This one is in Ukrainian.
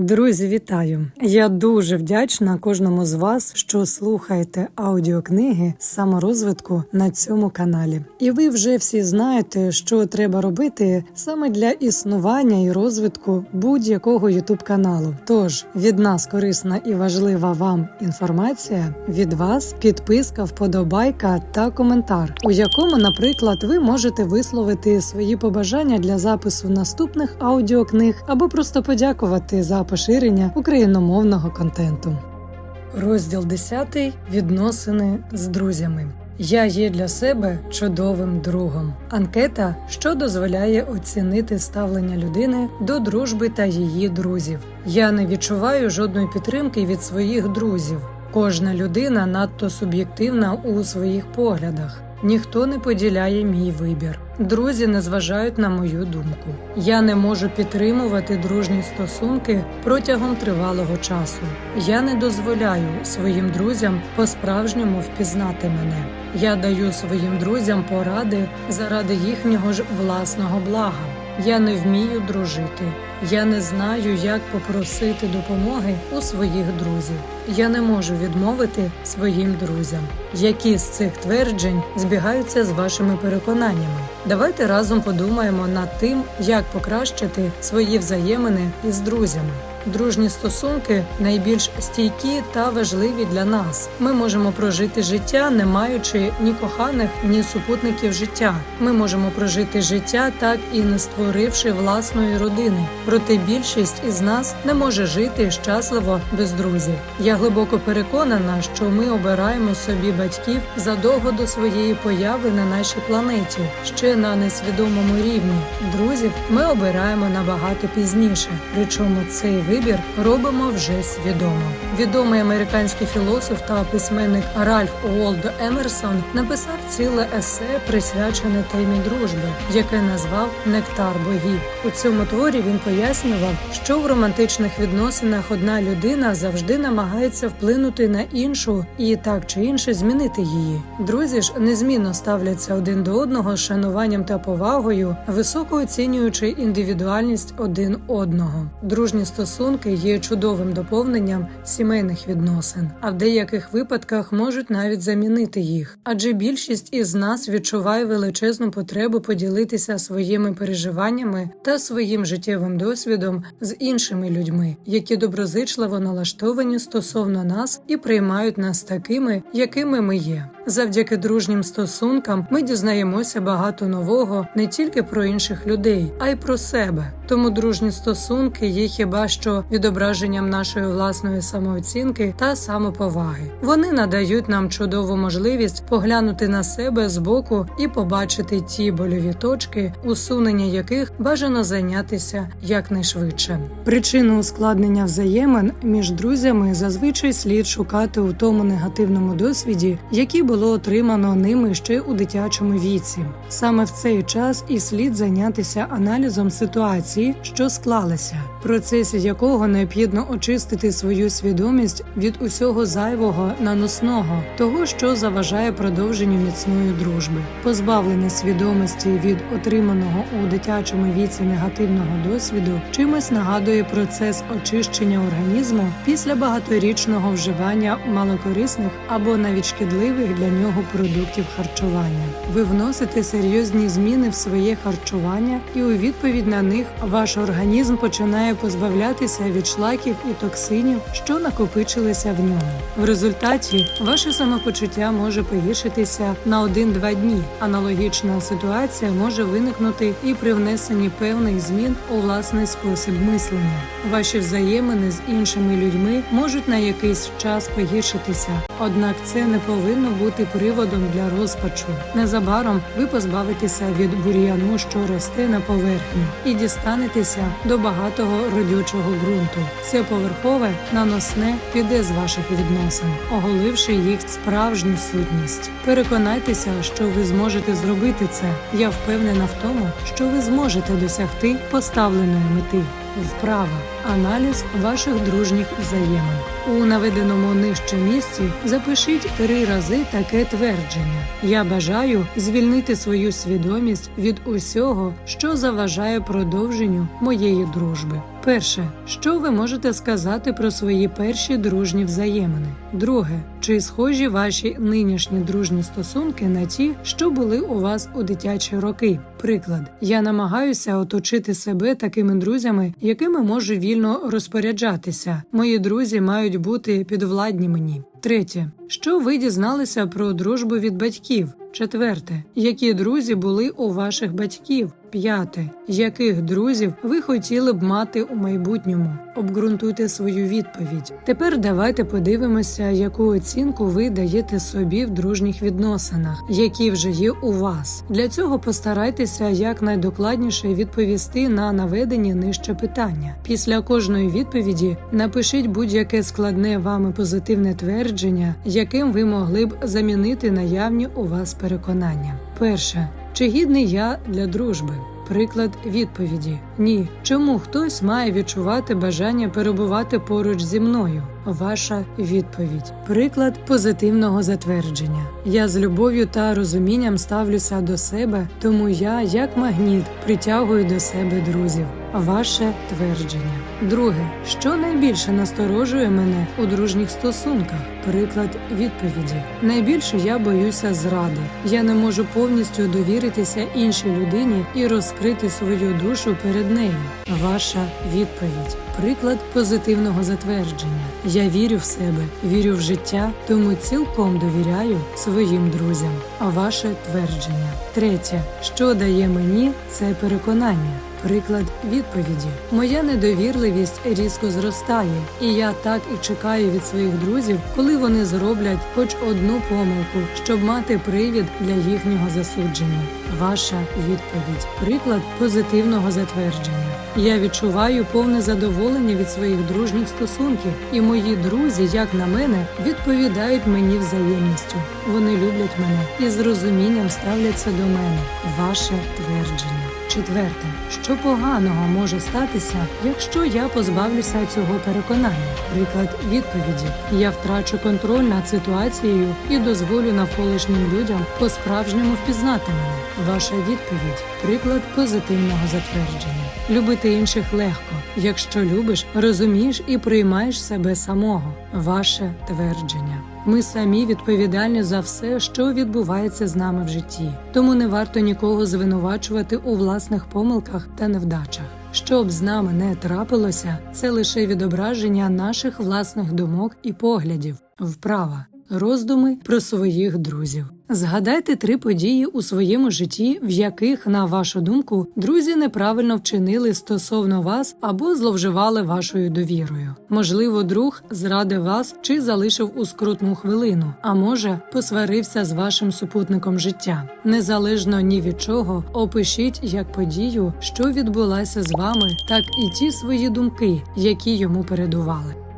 Друзі, вітаю! Я дуже вдячна кожному з вас, що слухаєте аудіокниги саморозвитку на цьому каналі. І ви вже всі знаєте, що треба робити саме для існування і розвитку будь-якого ютуб каналу. Тож від нас корисна і важлива вам інформація, від вас підписка, вподобайка та коментар, у якому, наприклад, ви можете висловити свої побажання для запису наступних аудіокниг або просто подякувати за поширення україномовного контенту. Розділ 10. Відносини з друзями. Я є для себе чудовим другом. Анкета, що дозволяє оцінити ставлення людини до дружби та її друзів. Я не відчуваю жодної підтримки від своїх друзів. Кожна людина надто суб'єктивна у своїх поглядах. Ніхто не поділяє мій вибір. Друзі не зважають на мою думку. Я не можу підтримувати дружні стосунки протягом тривалого часу. Я не дозволяю своїм друзям по-справжньому впізнати мене. Я даю своїм друзям поради заради їхнього ж власного блага. Я не вмію дружити. Я не знаю, як попросити допомоги у своїх друзів. Я не можу відмовити своїм друзям. Які з цих тверджень збігаються з вашими переконаннями? Давайте разом подумаємо над тим, як покращити свої взаємини із друзями. Дружні стосунки найбільш стійкі та важливі для нас. Ми можемо прожити життя, не маючи ні коханих, ні супутників життя. Ми можемо прожити життя, так і не створивши власної родини. Проте більшість із нас не може жити щасливо без друзів. Я глибоко переконана, що ми обираємо собі батьків задовго до своєї появи на нашій планеті, ще на несвідомому рівні. Друзів ми обираємо набагато пізніше. Причому цей вибір робимо вже свідомо. Відомий американський філософ та письменник Ральф Уолдо Емерсон написав ціле есе, присвячене темі дружби, яке назвав Нектар богів. У цьому творі він пояснював, що в романтичних відносинах одна людина завжди намагається вплинути на іншу і так чи інше змінити її. Друзі ж незмінно ставляться один до одного з шануванням та повагою, високо оцінюючи індивідуальність один одного. Дружні стосунки є чудовим доповненням сімейних відносин, а в деяких випадках можуть навіть замінити їх. Адже більшість із нас відчуває величезну потребу поділитися своїми переживаннями та своїм життєвим досвідом з іншими людьми, які доброзичливо налаштовані стосовно нас і приймають нас такими, якими ми є. Завдяки дружнім стосункам ми дізнаємося багато нового не тільки про інших людей, а й про себе. Тому дружні стосунки є хіба що відображенням нашої власної самооцінки та самоповаги. Вони надають нам чудову можливість поглянути на себе збоку і побачити ті больові точки, усунення яких бажано зайнятися якнайшвидше. Причину ускладнення взаємин між друзями зазвичай слід шукати у тому негативному досвіді, який було отримано ними ще у дитячому віці. Саме в цей час і слід зайнятися аналізом ситуації, що склалася, в процесі якого необхідно очистити свою свідомість від усього зайвого наносного, того, що заважає продовженню міцної дружби, позбавлення свідомості від отриманого у дитячому віці негативного досвіду, чимось нагадує процес очищення організму після багаторічного вживання малокорисних або навіть шкідливих для нього продуктів харчування. Ви вносите серйозні зміни в своє харчування, і у відповідь на них ваш організм починає позбавлятися від шлаків і токсинів, що накопичилися в ньому. В результаті ваше самопочуття може погіршитися на 1-2 дні. Аналогічна ситуація може виникнути і при внесенні певних змін у власний спосіб мислення. Ваші взаємини з іншими людьми можуть на якийсь час погіршитися, однак це не повинно бути приводом для розпачу. Незабаром ви позбавитеся від бур'яну, що росте на поверхні, і дістанетеся до багатого родючого ґрунту. Це поверхове наносне піде з ваших відносин, оголивши їх справжню сутність. Переконайтеся, що ви зможете зробити це. Я впевнена в тому, що ви зможете досягти поставленої мети. Вправа аналіз ваших дружніх взаємин. У наведеному нижче місці запишіть три рази таке твердження: Я бажаю звільнити свою свідомість від усього, що заважає продовженню моєї дружби. Перше, що ви можете сказати про свої перші дружні взаємини? Друге, чи схожі ваші нинішні дружні стосунки на ті, що були у вас у дитячі роки? Приклад, я намагаюся оточити себе такими друзями, якими можу вільно розпоряджатися. Мої друзі мають бути підвладні мені. Третє, що ви дізналися про дружбу від батьків? Четверте, які друзі були у ваших батьків? П'яте, яких друзів ви хотіли б мати у майбутньому? Обґрунтуйте свою відповідь. Тепер давайте подивимося, яку оцінку ви даєте собі в дружніх відносинах, які вже є у вас. Для цього постарайтеся якнайдокладніше відповісти на наведені нижче питання. Після кожної відповіді напишіть будь-яке складне вами позитивне твердження, яким ви могли б замінити наявні у вас переконання. Перше. Чи гідний я для дружби? Приклад відповіді: Ні. Чому хтось має відчувати бажання перебувати поруч зі мною? Ваша відповідь. Приклад позитивного затвердження. Я з любов'ю та розумінням ставлюся до себе, тому я, як магніт, притягую до себе друзів. Ваше твердження. Друге, що найбільше насторожує мене у дружніх стосунках? Приклад відповіді. Найбільше я боюся зради. Я не можу повністю довіритися іншій людині і розкрити свою душу перед нею. Ваша відповідь. Приклад позитивного затвердження. Я вірю в себе, вірю в життя, тому цілком довіряю своїм друзям. Ваше твердження. Третє, що дає мені це переконання. Приклад відповіді: моя недовірливість різко зростає, і я так і чекаю від своїх друзів, коли вони зроблять хоч одну помилку, щоб мати привід для їхнього засудження. Ваша відповідь приклад позитивного затвердження. Я відчуваю повне задоволення від своїх дружніх стосунків, і мої друзі, як на мене, відповідають мені взаємністю. Вони люблять мене і з розумінням ставляться до мене. Ваше твердження. Четверте, що поганого може статися, якщо я позбавлюся цього переконання? Приклад відповіді: я втрачу контроль над ситуацією і дозволю навколишнім людям по-справжньому впізнати мене. Ваша відповідь приклад позитивного затвердження. Любити інших легко, якщо любиш, розумієш і приймаєш себе самого. Ваше твердження. Ми самі відповідальні за все, що відбувається з нами в житті, тому не варто нікого звинувачувати у власних помилках та невдачах. Що б з нами не трапилося, це лише відображення наших власних думок і поглядів. Вправа роздуми про своїх друзів. Згадайте три події у своєму житті, в яких, на вашу думку, друзі неправильно вчинили стосовно вас або зловживали вашою довірою. Можливо, друг зрадив вас чи залишив у скрутну хвилину, а може, посварився з вашим супутником життя. Незалежно ні від чого, опишіть як подію, що відбулася з вами, так і ті свої думки, які йому передували.